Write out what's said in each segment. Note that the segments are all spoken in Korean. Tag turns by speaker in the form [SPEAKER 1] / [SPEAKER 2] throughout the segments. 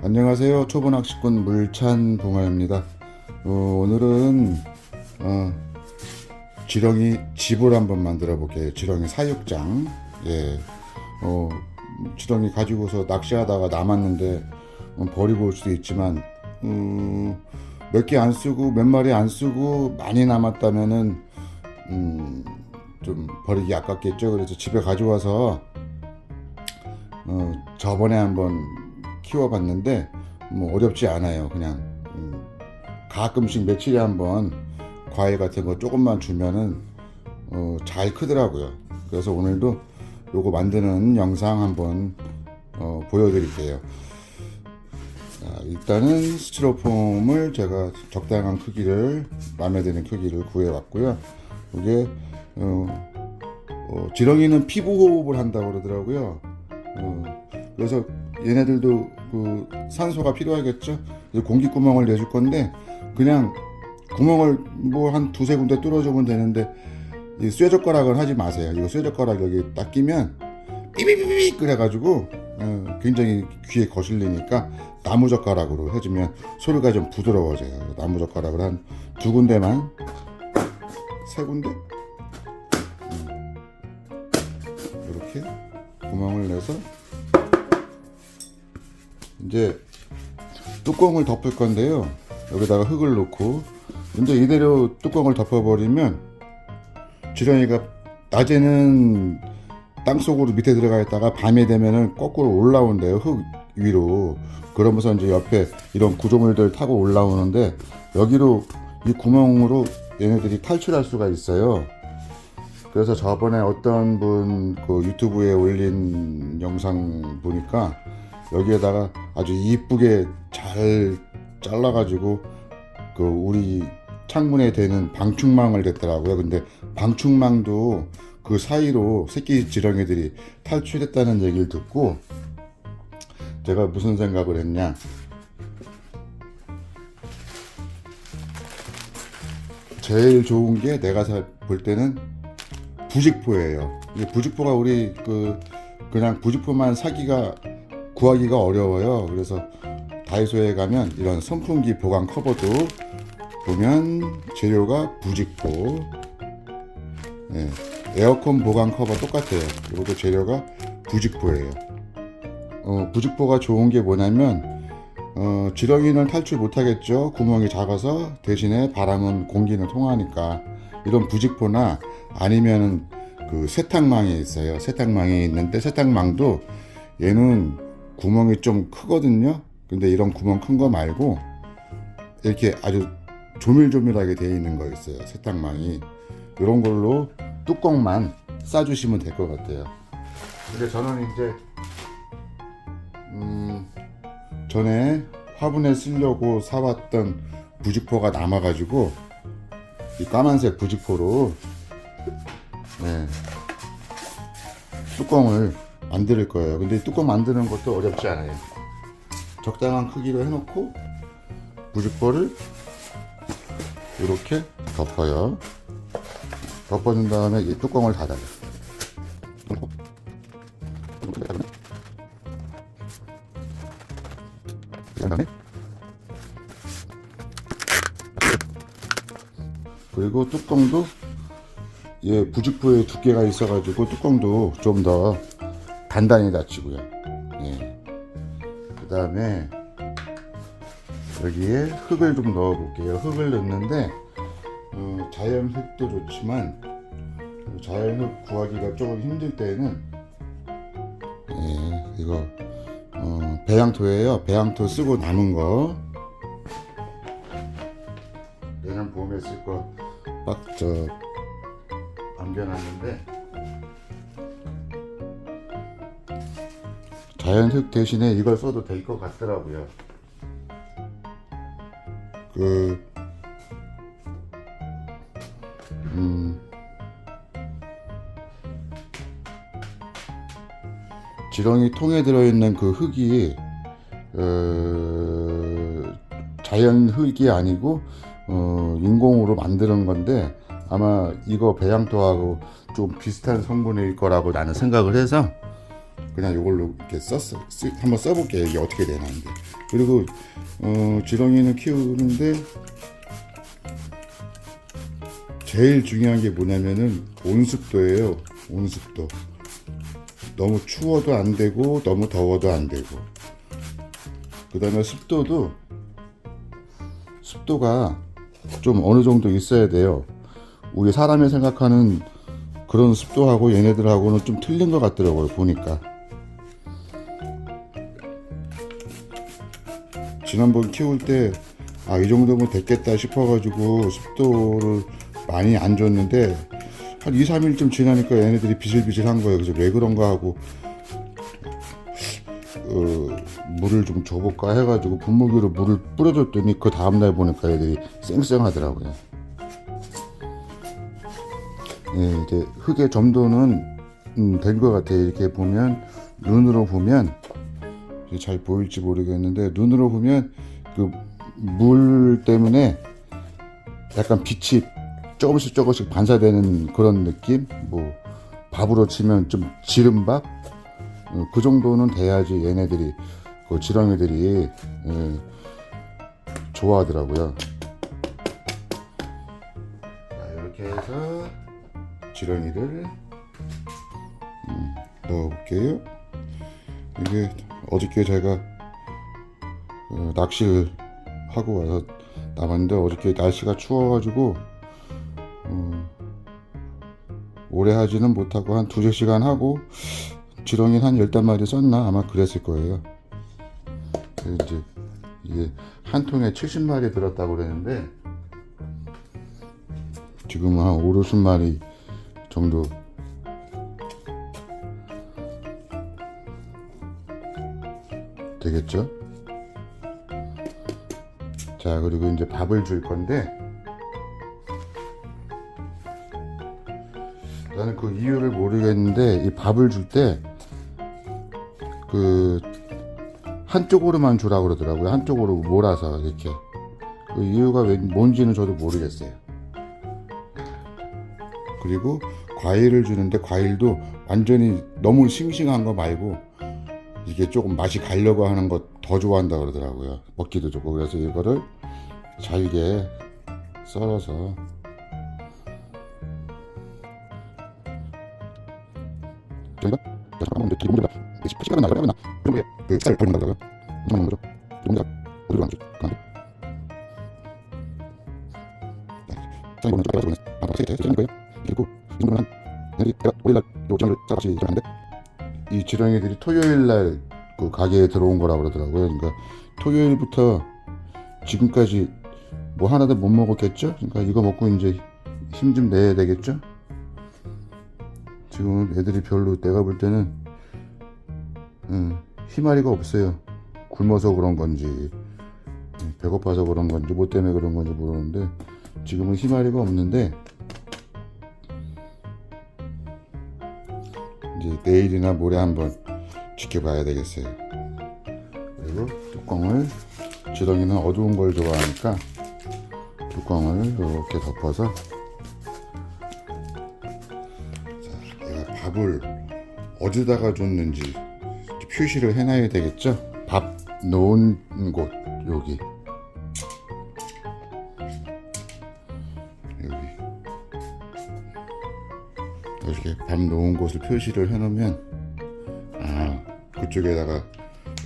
[SPEAKER 1] 안녕하세요. 초보 낚시꾼 물찬 봉화입니다. 어, 오늘은 어, 지렁이 집을 한번 만들어 볼게요. 지렁이 사육장. 예. 어, 지렁이 가지고서 낚시하다가 남았는데 어, 버리고 올 수도 있지만 음, 몇 개 안 쓰고 몇 마리 안 쓰고 많이 남았다면은 음, 좀 버리기 아깝겠죠. 그래서 집에 가져와서 어, 저번에 한번 키워봤는데 뭐 어렵지 않아요. 그냥 음, 가끔씩 며칠에 한 번 과일 같은 거 조금만 주면은 어, 잘 크더라고요. 그래서 오늘도 요거 만드는 영상 한번 어, 보여드릴게요. 자, 일단은 스티로폼을 제가 적당한 크기를 마음에 드는 크기를 구해왔고요. 이게 어, 어, 지렁이는 피부 호흡을 한다고 그러더라고요. 어, 그래서 얘네들도 그 산소가 필요하겠죠. 공기 구멍을 내줄 건데 그냥 구멍을 뭐 한 두세 군데 뚫어주면 되는데 이 쇠젓가락은 하지 마세요. 이거 쇠젓가락 여기 딱 끼면 삐비비비 그래가지고 어, 굉장히 귀에 거슬리니까 나무젓가락으로 해주면 소리가 좀 부드러워져요. 나무젓가락을 한 두 군데만 세 군데 음. 이렇게 구멍을 내서 이제 뚜껑을 덮을 건데요. 여기다가 흙을 넣고 이제 이대로 뚜껑을 덮어버리면 지렁이가 낮에는 땅 속으로 밑에 들어가 있다가 밤이 되면은 거꾸로 올라온대요. 흙 위로. 그러면서 이제 옆에 이런 구조물들 타고 올라오는데 여기로 이 구멍으로 얘네들이 탈출할 수가 있어요. 그래서 저번에 어떤 분 그 유튜브에 올린 영상 보니까 여기에다가 아주 이쁘게 잘 잘라가지고 그 우리 창문에 대는 방충망을 댔더라고요. 근데 방충망도 그 사이로 새끼 지렁이들이 탈출했다는 얘기를 듣고 제가 무슨 생각을 했냐. 제일 좋은 게 내가 살- 볼 때는 부직포예요. 이 부직포가 우리 그 그냥 부직포만 사기가 구하기가 어려워요. 그래서 다이소에 가면 이런 선풍기 보관 커버도 보면 재료가 부직포, 예, 에어컨 보관 커버 똑같아요. 이것도 재료가 부직포예요. 어, 부직포가 좋은 게 뭐냐면 어, 지렁이는 탈출 못하겠죠. 구멍이 작아서 대신에 바람은 공기는 통하니까 이런 부직포나 아니면은 그 세탁망이 있어요. 세탁망이 있는데 세탁망도 얘는 구멍이 좀 크거든요. 근데 이런 구멍 큰 거 말고 이렇게 아주 조밀조밀하게 되어 있는 거 있어요. 세탁망이 이런 걸로 뚜껑만 싸주시면 될 것 같아요. 근데 저는 이제 음, 전에 화분에 쓰려고 사왔던 부직포가 남아가지고 이 까만색 부직포로 네, 뚜껑을 만들 거예요. 근데 이 뚜껑 만드는 것도 어렵지 않아요. 적당한 크기로 해놓고 부직포를 이렇게 덮어요. 덮어준 다음에 이 뚜껑을 닫아요. 그리고 뚜껑도 얘 부직포에 두께가 있어가지고 뚜껑도 좀더 단단히 닫히고요. 예. 그 다음에 여기에 흙을 좀 넣어 볼게요. 흙을 넣는데 어, 자연 흙도 좋지만 자연 흙 구하기가 조금 힘들 때는 예, 이거 어, 배양토예요. 배양토 쓰고 남은 거 내년 봄에 쓸거막저 남겨놨는데 자연흙 대신에 이걸 써도 될 것 같더라고요. 그 음, 지렁이 통에 들어있는 그 흙이 어, 자연 흙이 아니고 어, 인공으로 만드는 건데 아마 이거 배양토하고 좀 비슷한 성분일 거라고 나는 생각을 해서 그냥 이걸로 이렇게 썼어. 쓰- 한번 써볼게요. 이게 어떻게 되는지. 그리고 어, 지렁이는 키우는데 제일 중요한 게 뭐냐면은 온습도예요. 온습도. 너무 추워도 안 되고 너무 더워도 안 되고. 그 다음에 습도도 습도가 좀 어느 정도 있어야 돼요. 우리 사람이 생각하는 그런 습도하고 얘네들하고는 좀 틀린 것 같더라고요. 보니까. 지난번 키울 때, 아, 이 정도면 됐겠다 싶어가지고 습도를 많이 안 줬는데, 한 2, 3일쯤 지나니까 얘네들이 비실비실한 거예요. 그래서 왜 그런가 하고, 어, 물을 좀 줘볼까 해가지고 분무기로 물을 뿌려줬더니 그 다음날 보니까 애들이 쌩쌩하더라고요. 예, 이제 흙의 점도는 음, 된것 같아요. 이렇게 보면 눈으로 보면 잘 보일지 모르겠는데 눈으로 보면 그 물 때문에 약간 빛이 조금씩 조금씩 반사되는 그런 느낌. 뭐 밥으로 치면 좀 지른 밥. 어, 그 정도는 돼야지 얘네들이 그 지렁이들이 예, 좋아하더라고요. 지렁이를 음, 넣어볼게요. 이게 어저께 제가 어, 낚시를 하고 와서 남았는데 어저께 날씨가 추워가지고 어, 오래 하지는 못하고 한 두세 시간 하고 지렁이 한 열댓 마리 썼나 아마 그랬을 거예요. 이제 이게 한 통에 70마리 들었다고 그랬는데 지금은 한 5, 60마리 정도 되겠죠? 자, 그리고 이제 밥을 줄 건데 나는 그 이유를 모르겠는데 이 밥을 줄 때 그 한쪽으로만 주라 그러더라고요. 한쪽으로 몰아서 이렇게 그 이유가 왜 뭔지는 저도 모르겠어요. 그리고 과일을 주는데 과일도 완전히 너무 싱싱한 거 말고 이게 조금 맛이 가려고 하는 거더 좋아한다 그러더라고요. 먹기도 좋고 그래서 이거를 잘게 썰어서 돼. 거예요. 그리고 이 정도면 내일 내가 월요일날 요 지렁이를 싸같이 하는데 이 지렁이들이 토요일날 그 가게에 들어온 거라 그러더라고요. 그러니까 토요일부터 지금까지 뭐 하나도 못 먹었겠죠? 그러니까 이거 먹고 이제 힘 좀 내야 되겠죠? 지금 애들이 별로 내가 볼 때는 음, 희마리가 없어요. 굶어서 그런 건지 음, 배고파서 그런 건지 뭐 때문에 그런 건지 모르는데 지금은 희마리가 없는데 이제 내일이나 모레 한번 지켜봐야 되겠어요. 그리고 뚜껑을 지렁이는 어두운 걸 좋아하니까 뚜껑을 이렇게 덮어서 자, 내가 밥을 어디다가 줬는지 표시를 해놔야 되겠죠? 밥 놓은 곳 여기 이렇게 밥 놓은 곳을 표시를 해놓으면 아 그쪽에다가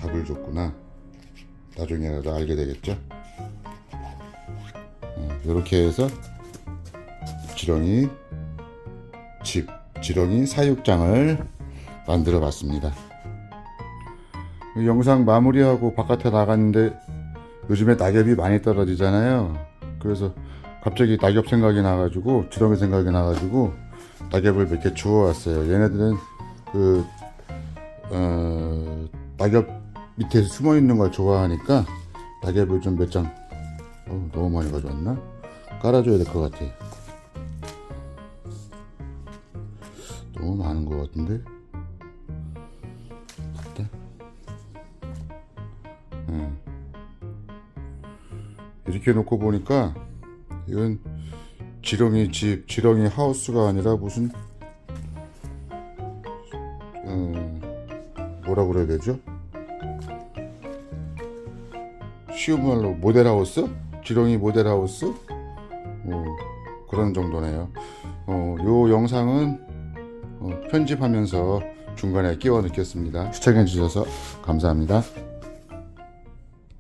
[SPEAKER 1] 밥을 줬구나 나중에라도 알게 되겠죠? 이렇게 해서 지렁이 집 지렁이 사육장을 만들어 봤습니다. 영상 마무리하고 바깥에 나갔는데 요즘에 낙엽이 많이 떨어지잖아요. 그래서 갑자기 낙엽 생각이 나가지고 지렁이 생각이 나가지고 낙엽을 몇 개 주워 왔어요. 얘네들은 그 어, 낙엽 밑에 숨어 있는 걸 좋아하니까 낙엽을 좀 몇 장 어, 너무 많이 가져왔나? 깔아줘야 될 것 같아. 너무 많은 것 같은데? 됐다. 응. 이렇게 놓고 보니까 이건 지렁이 집, 지렁이 하우스가 아니라 무슨 음, 뭐라 그래야 되죠? 쉬운 말로 모델하우스? 지렁이 모델하우스? 어, 그런 정도네요. 어, 요 영상은 어, 편집하면서 중간에 끼워 넣겠습니다. 시청해 주셔서 감사합니다.